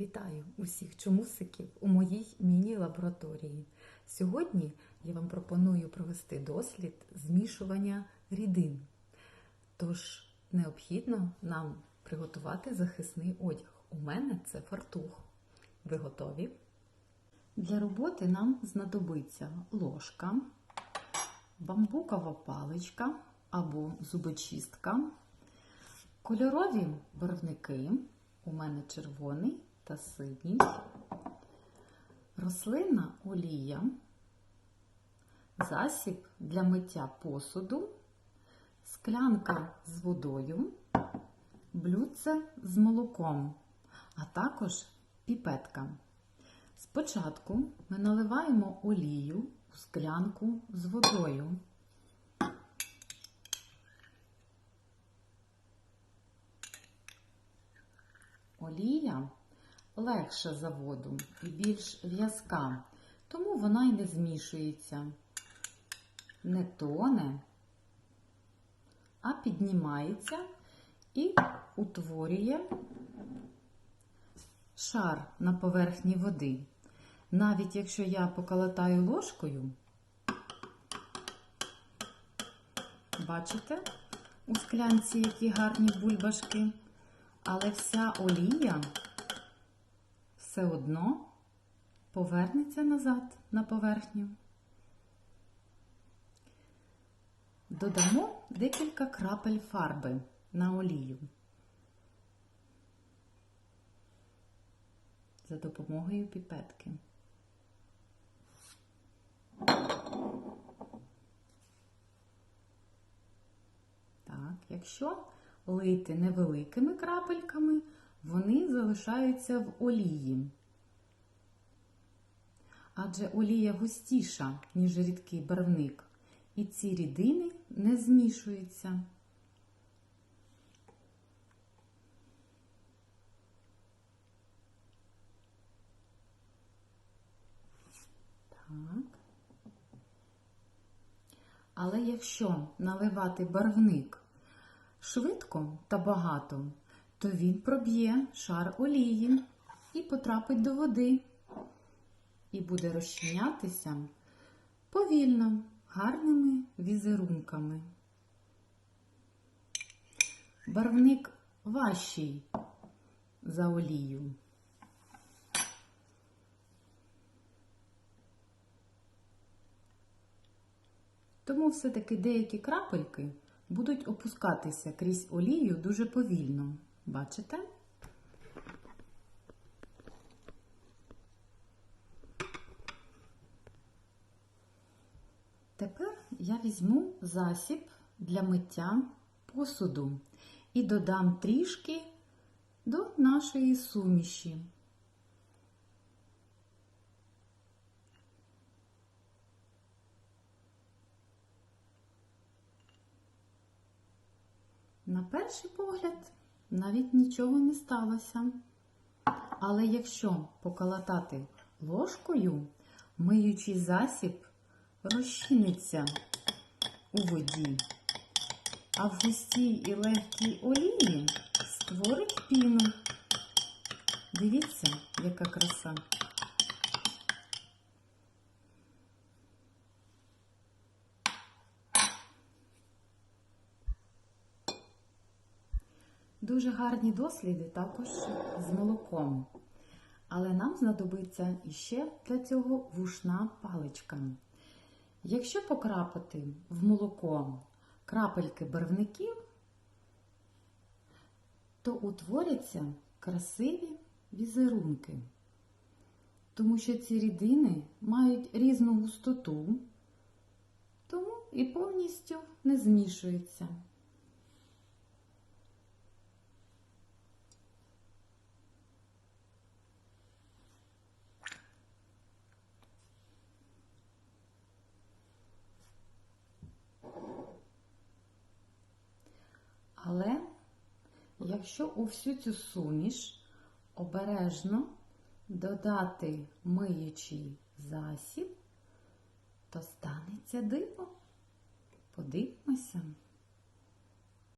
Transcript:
Вітаю усіх чомусиків у моїй міні-лабораторії. Сьогодні я вам пропоную провести дослід змішування рідин. Тож необхідно нам приготувати захисний одяг. У мене це фартух. Ви готові? Для роботи нам знадобиться ложка, бамбукова паличка або зубочистка, кольорові барвники. У мене червоний та синій, рослинна олія, засіб для миття посуду, склянка з водою, блюдце з молоком, а також піпетка. Спочатку ми наливаємо олію у склянку з водою. Олія легша за воду і більш в'язка, тому вона й не змішується, не тоне, а піднімається і утворює шар на поверхні води. Навіть якщо я поколотаю ложкою, бачите у склянці які гарні бульбашки, але вся олія все одно повернеться назад на поверхню. Додамо декілька крапель фарби на олію за допомогою піпетки. Так, якщо лити невеликими крапельками, вони залишаються в олії. Адже олія густіша, ніж рідкий барвник, і ці рідини не змішуються. Так. Але якщо наливати барвник швидко та багато, то він проб'є шар олії і потрапить до води, і буде розчинятися повільно, гарними візерунками. Барвник важчий за олію. Тому все-таки деякі крапельки будуть опускатися крізь олію дуже повільно. Бачите? Тепер я візьму засіб для миття посуду і додам трішки до нашої суміші. На перший погляд навіть нічого не сталося. Але якщо поколотати ложкою, миючий засіб розчиниться у воді, а в густій і легкій олії створить піну. Дивіться, яка краса. Дуже гарні досліди також з молоком. Але нам знадобиться іще для цього вушна паличка. Якщо покрапати в молоко крапельки барвників, то утворяться красиві візерунки, тому що ці рідини мають різну густоту, тому і повністю не змішуються. Але якщо у всю цю суміш обережно додати миючий засіб, то станеться диво. Подивимося.